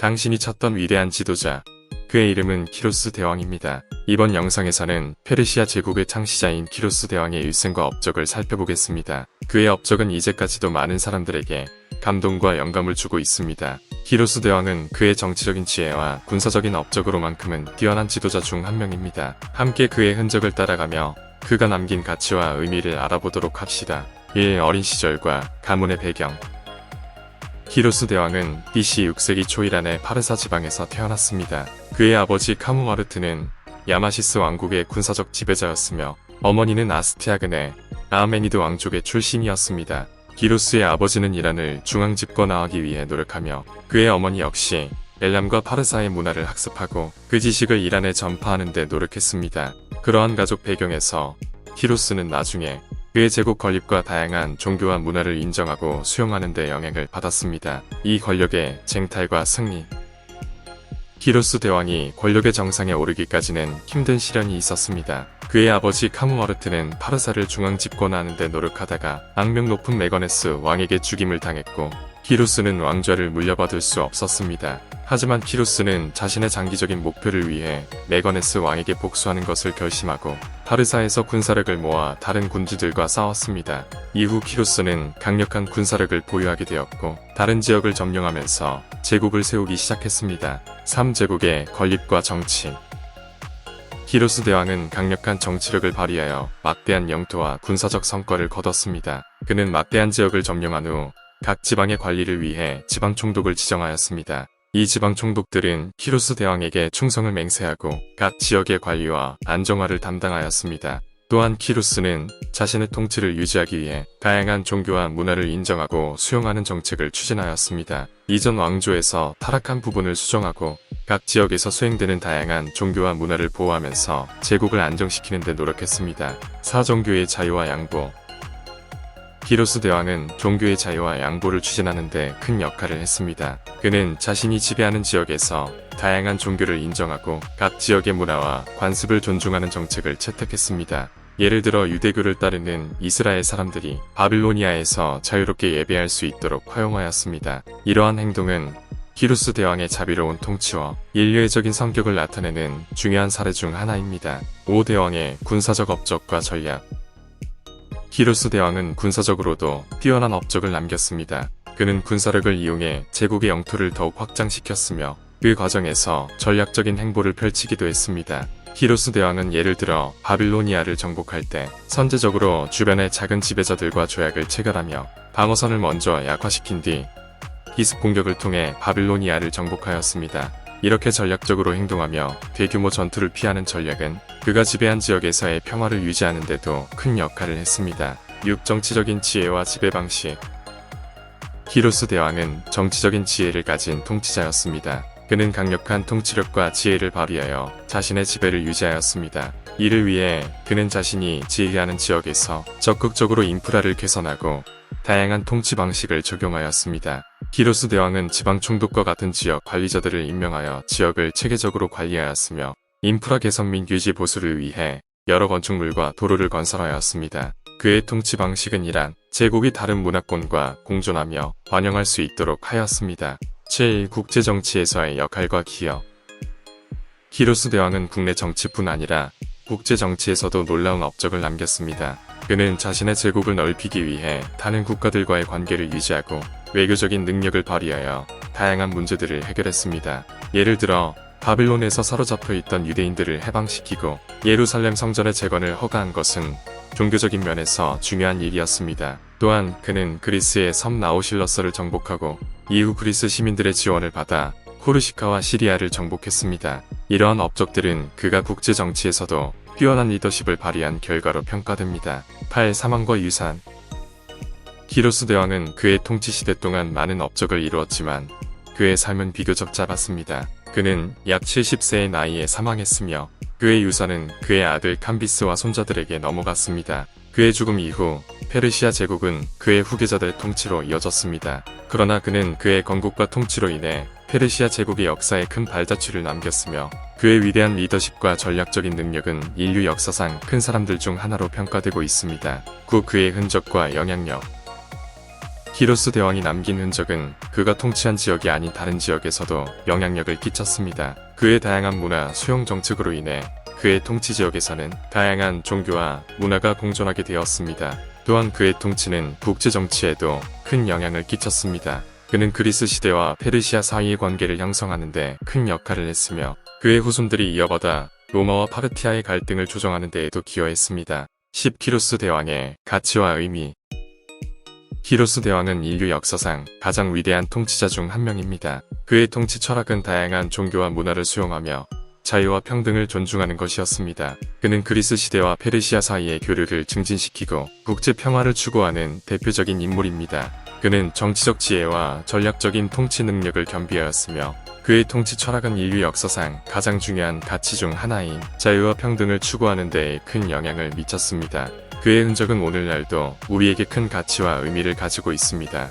당신이 찾던 위대한 지도자. 그의 이름은 키로스 대왕입니다. 이번 영상에서는 페르시아 제국의 창시자인 키로스 대왕의 일생과 업적을 살펴보겠습니다. 그의 업적은 이제까지도 많은 사람들에게 감동과 영감을 주고 있습니다. 키로스 대왕은 그의 정치적인 지혜와 군사적인 업적으로만큼은 뛰어난 지도자 중 한 명입니다. 함께 그의 흔적을 따라가며 그가 남긴 가치와 의미를 알아보도록 합시다. 1. 어린 시절과 가문의 배경 키로스 대왕은 BC 6세기 초 이란의 파르사 지방에서 태어났습니다. 그의 아버지 카무마르트는 야마시스 왕국의 군사적 지배자였으며 어머니는 아스티아근의 아메니드 왕족의 출신이었습니다. 기로스의 아버지는 이란을 중앙 집권하기 위해 노력하며 그의 어머니 역시 엘람과 파르사의 문화를 학습하고 그 지식을 이란에 전파하는 데 노력했습니다. 그러한 가족 배경에서 키로스는 나중에 그의 제국 건립과 다양한 종교와 문화를 인정하고 수용하는 데 영향을 받았습니다. 이 권력의 쟁탈과 승리 키로스 대왕이 권력의 정상에 오르기까지는 힘든 시련이 있었습니다. 그의 아버지 카무마르트는 파르사를 중앙 집권하는 데 노력하다가 악명 높은 메거네스 왕에게 죽임을 당했고 키로스는 왕좌를 물려받을 수 없었습니다. 하지만 키로스는 자신의 장기적인 목표를 위해 메거네스 왕에게 복수하는 것을 결심하고 파르사에서 군사력을 모아 다른 군주들과 싸웠습니다. 이후 키로스는 강력한 군사력을 보유하게 되었고 다른 지역을 점령하면서 제국을 세우기 시작했습니다. 3제국의 건립과 정치 키로스 대왕은 강력한 정치력을 발휘하여 막대한 영토와 군사적 성과를 거뒀습니다. 그는 막대한 지역을 점령한 후 각 지방의 관리를 위해 지방 총독을 지정하였습니다. 이 지방 총독들은 키로스 대왕에게 충성을 맹세하고 각 지역의 관리와 안정화를 담당하였습니다. 또한 키루스는 자신의 통치를 유지하기 위해 다양한 종교와 문화를 인정하고 수용하는 정책을 추진하였습니다. 이전 왕조에서 타락한 부분을 수정하고 각 지역에서 수행되는 다양한 종교와 문화를 보호하면서 제국을 안정시키는 데 노력했습니다. 사종교의 자유와 양보 키로스 대왕은 종교의 자유와 양보를 추진하는 데 큰 역할을 했습니다. 그는 자신이 지배하는 지역에서 다양한 종교를 인정하고 각 지역의 문화와 관습을 존중하는 정책을 채택했습니다. 예를 들어 유대교를 따르는 이스라엘 사람들이 바빌로니아에서 자유롭게 예배할 수 있도록 허용하였습니다. 이러한 행동은 키루스 대왕의 자비로운 통치와 인류애적인 성격을 나타내는 중요한 사례 중 하나입니다. 오 대왕의 군사적 업적과 전략 키루스 대왕은 군사적으로도 뛰어난 업적을 남겼습니다. 그는 군사력을 이용해 제국의 영토를 더욱 확장시켰으며 그 과정에서 전략적인 행보를 펼치기도 했습니다. 히로스 대왕은 예를 들어 바빌로니아를 정복할 때 선제적으로 주변의 작은 지배자들과 조약을 체결하며 방어선을 먼저 약화시킨 뒤 기습 공격을 통해 바빌로니아를 정복하였습니다. 이렇게 전략적으로 행동하며 대규모 전투를 피하는 전략은 그가 지배한 지역에서의 평화를 유지하는 데도 큰 역할을 했습니다. 6. 정치적인 지혜와 지배 방식 히로스 대왕은 정치적인 지혜를 가진 통치자였습니다. 그는 강력한 통치력과 지혜를 발휘하여 자신의 지배를 유지하였습니다. 이를 위해 그는 자신이 지휘하는 지역에서 적극적으로 인프라를 개선하고 다양한 통치 방식을 적용하였습니다. 기로스 대왕은 지방 총독과 같은 지역 관리자들을 임명하여 지역을 체계적으로 관리하였으며 인프라 개선 및 유지 보수를 위해 여러 건축물과 도로를 건설하였습니다. 그의 통치 방식은 이란 제국이 다른 문화권과 공존하며 반영할 수 있도록 하였습니다. 제1 국제정치에서의 역할과 기여 키로스 대왕은 국내 정치뿐 아니라 국제정치에서도 놀라운 업적을 남겼습니다. 그는 자신의 제국을 넓히기 위해 다른 국가들과의 관계를 유지하고 외교적인 능력을 발휘하여 다양한 문제들을 해결했습니다. 예를 들어 바빌론에서 사로잡혀 있던 유대인들을 해방시키고 예루살렘 성전의 재건을 허가한 것은 종교적인 면에서 중요한 일이었습니다. 또한 그는 그리스의 섬 나우실러스를 정복하고 이후 그리스 시민들의 지원을 받아 코르시카와 시리아를 정복했습니다. 이러한 업적들은 그가 국제 정치에서도 뛰어난 리더십을 발휘한 결과로 평가됩니다. 8. 사망과 유산 키로스 대왕은 그의 통치 시대 동안 많은 업적을 이루었지만 그의 삶은 비교적 짧았습니다. 그는 약 70세의 나이에 사망했으며 그의 유산은 그의 아들 캄비스와 손자들에게 넘어갔습니다. 그의 죽음 이후 페르시아 제국은 그의 후계자들의 통치로 이어졌습니다. 그러나 그는 그의 건국과 통치로 인해 페르시아 제국의 역사에 큰 발자취를 남겼으며 그의 위대한 리더십과 전략적인 능력은 인류 역사상 큰 사람들 중 하나로 평가되고 있습니다. 9. 그의 흔적과 영향력 키로스 대왕이 남긴 흔적은 그가 통치한 지역이 아닌 다른 지역에서도 영향력을 끼쳤습니다. 그의 다양한 문화 수용 정책으로 인해 그의 통치 지역에서는 다양한 종교와 문화가 공존하게 되었습니다. 또한 그의 통치는 국제 정치에도 큰 영향을 끼쳤습니다. 그는 그리스 시대와 페르시아 사이의 관계를 형성하는 데 큰 역할을 했으며 그의 후손들이 이어받아 로마와 파르티아의 갈등을 조정하는 데에도 기여했습니다. 10. 키로스 대왕의 가치와 의미 키로스 대왕은 인류 역사상 가장 위대한 통치자 중 한 명입니다. 그의 통치 철학은 다양한 종교와 문화를 수용하며 자유와 평등을 존중하는 것이었습니다. 그는 그리스 시대와 페르시아 사이의 교류를 증진시키고 국제 평화를 추구하는 대표적인 인물입니다. 그는 정치적 지혜와 전략적인 통치 능력을 겸비하였으며 그의 통치 철학은 인류 역사상 가장 중요한 가치 중 하나인 자유와 평등을 추구하는 데에 큰 영향을 미쳤습니다. 그의 흔적은 오늘날도 우리에게 큰 가치와 의미를 가지고 있습니다.